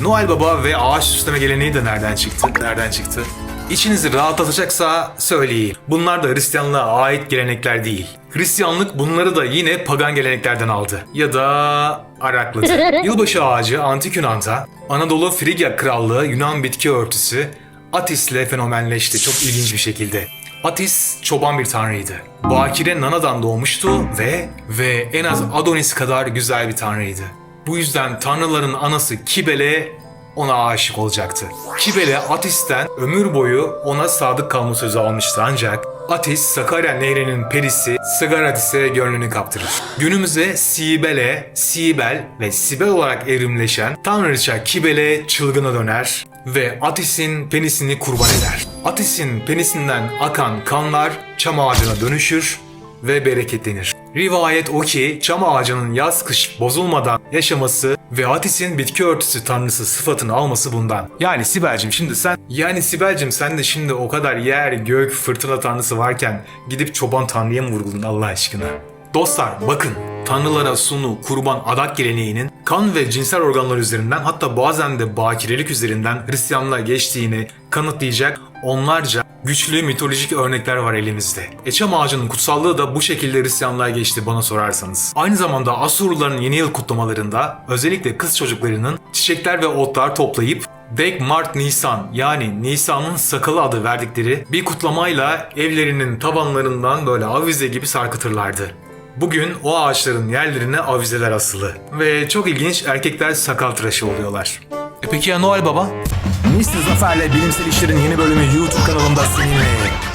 Noel Baba ve ağaç süsleme geleneği de nereden çıktı? Nereden çıktı? İçinizi rahatlatacaksa söyleyeyim. Bunlar da Hristiyanlığa ait gelenekler değil. Hristiyanlık bunları da yine pagan geleneklerden aldı. Ya da arakladı. Yılbaşı ağacı Antik Yunan'da, Anadolu Frigya Krallığı Yunan bitki örtüsü Atis'le fenomenleşti çok ilginç bir şekilde. Atis çoban bir tanrıydı. Bakire Nana'dan doğmuştu ve ve en az Adonis kadar güzel bir tanrıydı. Bu yüzden tanrıların anası Kibele ona aşık olacaktı. Kibele Atis'ten ömür boyu ona sadık kalma sözü almıştı ancak Atis Sakarya Nehri'nin perisi Sagaratis'e gönlünü kaptırır. Günümüze Sibele, Sibel ve Sibel olarak evrimleşen tanrıça Kibele çılgına döner ve Atis'in penisini kurban eder. Atis'in penisinden akan kanlar çam ağacına dönüşür ve bereketlenir. Rivayet o ki çam ağacının yaz kış bozulmadan yaşaması ve Atis'in bitki örtüsü tanrısı sıfatını alması bundan. Yani Sibel'cim şimdi sen... Yani Sibel'cim sen de şimdi o kadar yer, gök, fırtına tanrısı varken gidip çoban tanrıya mı vurguladın Allah aşkına? Dostlar bakın tanrılara sunu, kurban, adak geleneğinin kan ve cinsel organlar üzerinden hatta bazen de bakirelik üzerinden Hristiyanlığa geçtiğini kanıtlayacak onlarca güçlü mitolojik örnekler var elimizde. E çam ağacının kutsallığı da bu şekilde Hristiyanlığa geçti bana sorarsanız. Aynı zamanda Asurluların yeni yıl kutlamalarında özellikle kız çocuklarının çiçekler ve otlar toplayıp Dek Mart Nisan yani Nisan'ın sakalı adı verdikleri bir kutlamayla evlerinin tavanlarından böyle avize gibi sarkıtırlardı. Bugün o ağaçların yerlerine avizeler asılı. Ve çok ilginç erkekler sakal tıraşı oluyorlar. E peki ya Noel Baba? Mr. Zafer'le Bilimsel İşler'in yeni bölümü YouTube kanalımda seninle.